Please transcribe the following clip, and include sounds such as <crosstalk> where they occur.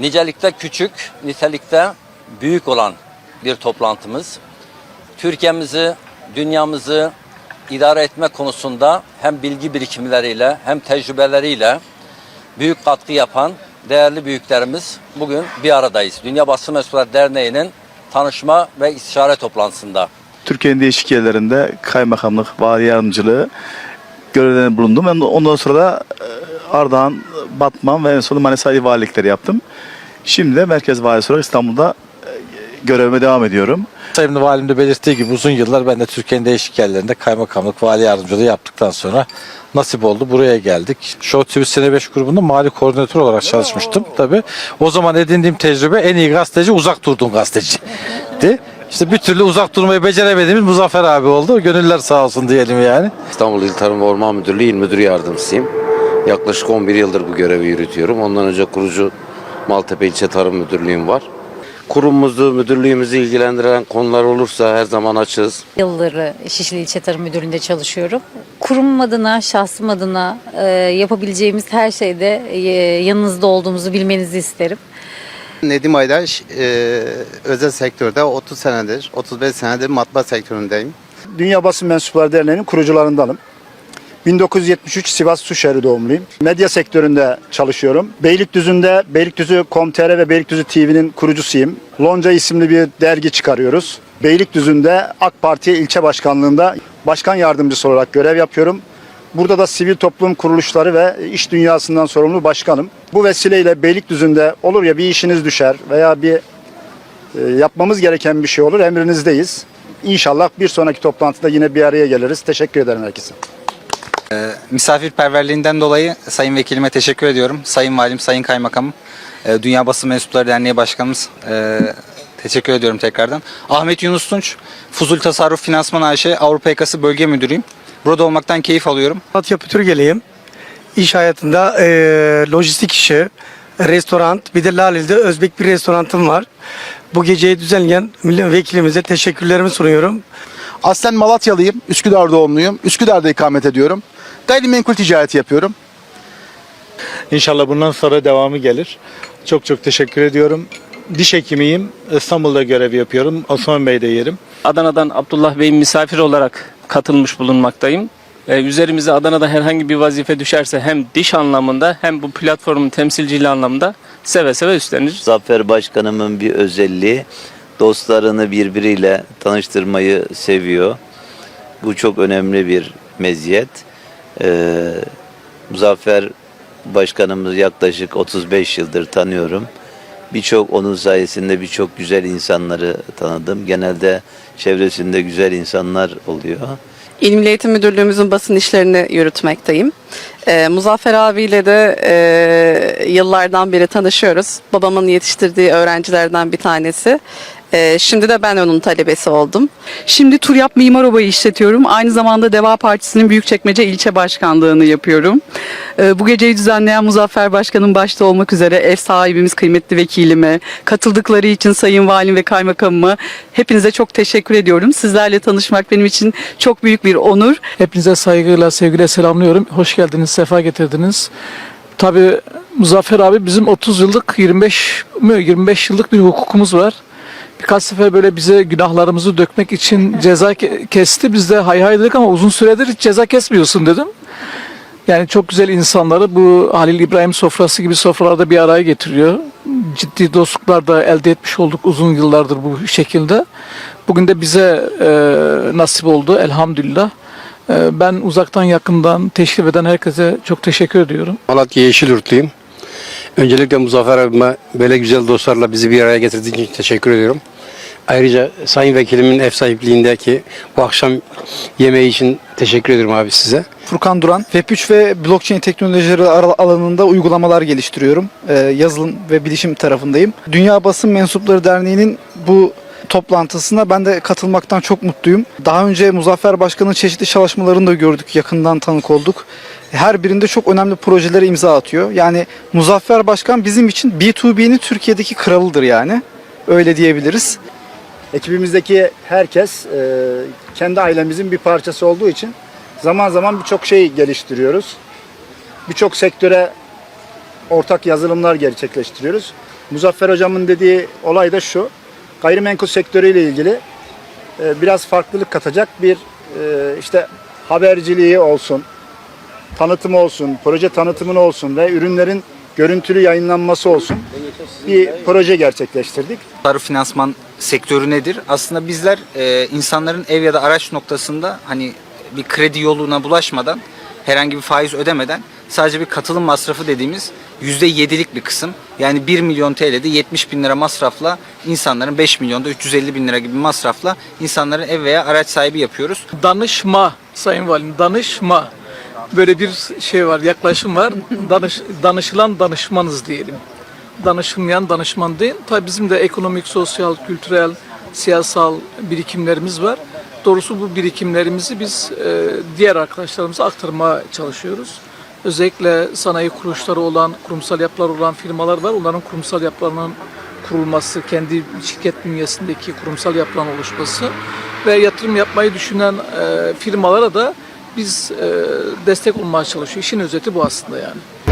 Nicelikte küçük, nitelikte büyük olan bir toplantımız. Türkiye'mizi, dünyamızı idare etme konusunda hem bilgi birikimleriyle hem tecrübeleriyle büyük katkı yapan değerli büyüklerimiz bugün bir aradayız. Dünya Basın Mensupları Derneği'nin tanışma ve istişare toplantısında. Türkiye'nin değişik yerlerinde kaymakamlık, vali yardımcılığı görevlerinde bulundum. Ben ondan sonra da e, Ardahan, Batman ve en sonunda Manisa İl Valilikleri yaptım. Şimdi de Merkez Valisi olarak İstanbul'da e, görevime devam ediyorum. Sayın Valim de belirttiği gibi uzun yıllar ben de Türkiye'nin değişik yerlerinde kaymakamlık, vali yardımcılığı yaptıktan sonra nasip oldu buraya geldik. Show TV Sene 5 grubunda mali koordinatör olarak çalışmıştım tabi. O zaman edindiğim tecrübe en iyi gazeteci uzak durduğum gazeteciydi. İşte bir türlü uzak durmayı beceremediğimiz Muzaffer abi oldu. Gönüller sağ olsun diyelim yani. İstanbul İl Tarım ve Orman Müdürlüğü İl Müdür Yardımcısıyım. Yaklaşık 11 yıldır bu görevi yürütüyorum. Ondan önce kurucu Maltepe İlçe Tarım Müdürlüğüm var. Kurumumuzu, müdürlüğümüzü ilgilendiren konular olursa her zaman açığız. Yılları Şişli İlçe Tarım Müdürlüğü'nde çalışıyorum. Kurum adına, şahsım adına e, yapabileceğimiz her şeyde e, yanınızda olduğumuzu bilmenizi isterim. Nedim Aydaş, e, özel sektörde 30 senedir, 35 senedir matbaa sektöründeyim. Dünya Basın Mensupları Derneği'nin kurucularındanım. 1973 Sivas Suşehri doğumluyum. Medya sektöründe çalışıyorum. Beylikdüzü'nde Beylikdüzü.com.tr ve Beylikdüzü TV'nin kurucusuyum. Lonca isimli bir dergi çıkarıyoruz. Beylikdüzü'nde AK Parti ilçe başkanlığında başkan yardımcısı olarak görev yapıyorum. Burada da sivil toplum kuruluşları ve iş dünyasından sorumlu başkanım. Bu vesileyle Beylikdüzü'nde olur ya bir işiniz düşer veya bir e, yapmamız gereken bir şey olur emrinizdeyiz. İnşallah bir sonraki toplantıda yine bir araya geliriz. Teşekkür ederim herkese. Misafirperverliğinden dolayı Sayın Vekilime teşekkür ediyorum. Sayın Valim, Sayın Kaymakamım, e, Dünya Basın Mensupları Derneği Başkanımız e, teşekkür ediyorum tekrardan. Ahmet Yunus Tunç, Fuzul Tasarruf Finansman AŞ Avrupa Yakası Bölge Müdürüyüm. Burada olmaktan keyif alıyorum. Altyapı Türkiye'liyim. İş hayatında e, lojistik işi, restoran, bir de Lale'de Özbek bir restoranım var. Bu geceyi düzenleyen vekilimize teşekkürlerimi sunuyorum. Aslen Malatyalıyım. Üsküdar doğumluyum. Üsküdar'da ikamet ediyorum. Gayrimenkul ticareti yapıyorum. İnşallah bundan sonra devamı gelir. Çok çok teşekkür ediyorum. Diş hekimiyim. İstanbul'da görev yapıyorum. Osman Bey'de yerim. Adana'dan Abdullah Bey'in misafir olarak katılmış bulunmaktayım. Ee, üzerimize Adana'da herhangi bir vazife düşerse hem diş anlamında hem bu platformun temsilciliği anlamında seve seve üstlenir. Zafer Başkanımın bir özelliği dostlarını birbiriyle tanıştırmayı seviyor. Bu çok önemli bir meziyet. Ee, Muzaffer Başkanımız yaklaşık 35 yıldır tanıyorum. Birçok onun sayesinde birçok güzel insanları tanıdım. Genelde çevresinde güzel insanlar oluyor. İl Milli Eğitim Müdürlüğümüzün basın işlerini yürütmekteyim. Ee, Muzaffer abiyle de e, yıllardan beri tanışıyoruz. Babamın yetiştirdiği öğrencilerden bir tanesi. Ee, şimdi de ben onun talebesi oldum. Şimdi Turyap Mimar Oba'yı işletiyorum. Aynı zamanda Deva Partisi'nin Büyükçekmece ilçe başkanlığını yapıyorum. Ee, bu geceyi düzenleyen Muzaffer Başkan'ın başta olmak üzere ev sahibimiz kıymetli vekilime, katıldıkları için Sayın Valim ve Kaymakamıma hepinize çok teşekkür ediyorum. Sizlerle tanışmak benim için çok büyük bir onur. Hepinize saygıyla, sevgiyle selamlıyorum. Hoş geldiniz, sefa getirdiniz. Tabii Muzaffer abi bizim 30 yıllık, 25 mi 25 yıllık bir hukukumuz var. Birkaç sefer böyle bize günahlarımızı dökmek için <laughs> ceza ke- kesti. Biz de hay hay dedik ama uzun süredir hiç ceza kesmiyorsun dedim. Yani çok güzel insanları bu Halil İbrahim sofrası gibi sofralarda bir araya getiriyor. Ciddi dostluklar da elde etmiş olduk uzun yıllardır bu şekilde. Bugün de bize e, nasip oldu elhamdülillah. E, ben uzaktan yakından teşrif eden herkese çok teşekkür ediyorum. Malatya Yeşilyurtluyum. Öncelikle Muzaffer abime böyle güzel dostlarla bizi bir araya getirdiği için teşekkür ediyorum. Ayrıca Sayın Vekilimin ev sahipliğindeki bu akşam yemeği için teşekkür ediyorum abi size. Furkan Duran, Web3 ve blockchain teknolojileri al- alanında uygulamalar geliştiriyorum. Ee, yazılım ve bilişim tarafındayım. Dünya Basın Mensupları Derneği'nin bu toplantısına ben de katılmaktan çok mutluyum. Daha önce Muzaffer Başkan'ın çeşitli çalışmalarını da gördük, yakından tanık olduk. Her birinde çok önemli projelere imza atıyor. Yani Muzaffer Başkan bizim için B2B'nin Türkiye'deki kralıdır yani. Öyle diyebiliriz. Ekibimizdeki herkes e, kendi ailemizin bir parçası olduğu için zaman zaman birçok şey geliştiriyoruz. Birçok sektöre ortak yazılımlar gerçekleştiriyoruz. Muzaffer hocamın dediği olay da şu. Gayrimenkul sektörüyle ilgili e, biraz farklılık katacak bir e, işte haberciliği olsun, tanıtımı olsun, proje tanıtımını olsun ve ürünlerin görüntülü yayınlanması olsun bir proje gerçekleştirdik. Tasarruf finansman sektörü nedir? Aslında bizler e, insanların ev ya da araç noktasında hani bir kredi yoluna bulaşmadan herhangi bir faiz ödemeden sadece bir katılım masrafı dediğimiz %7'lik bir kısım. Yani 1 milyon TL'de 70 bin lira masrafla insanların 5 milyonda 350 bin lira gibi masrafla insanların ev veya araç sahibi yapıyoruz. Danışma Sayın Valim, danışma. Böyle bir şey var, yaklaşım var. Danış, danışılan danışmanız diyelim. Danışılmayan danışman değil. Tabii bizim de ekonomik, sosyal, kültürel, siyasal birikimlerimiz var. Doğrusu bu birikimlerimizi biz e, diğer arkadaşlarımıza aktarmaya çalışıyoruz. Özellikle sanayi kuruluşları olan, kurumsal yapılar olan firmalar var. Onların kurumsal yapılarının kurulması, kendi şirket bünyesindeki kurumsal yapılan oluşması ve yatırım yapmayı düşünen e, firmalara da biz e, destek olmaya çalışıyoruz. İşin özeti bu aslında yani.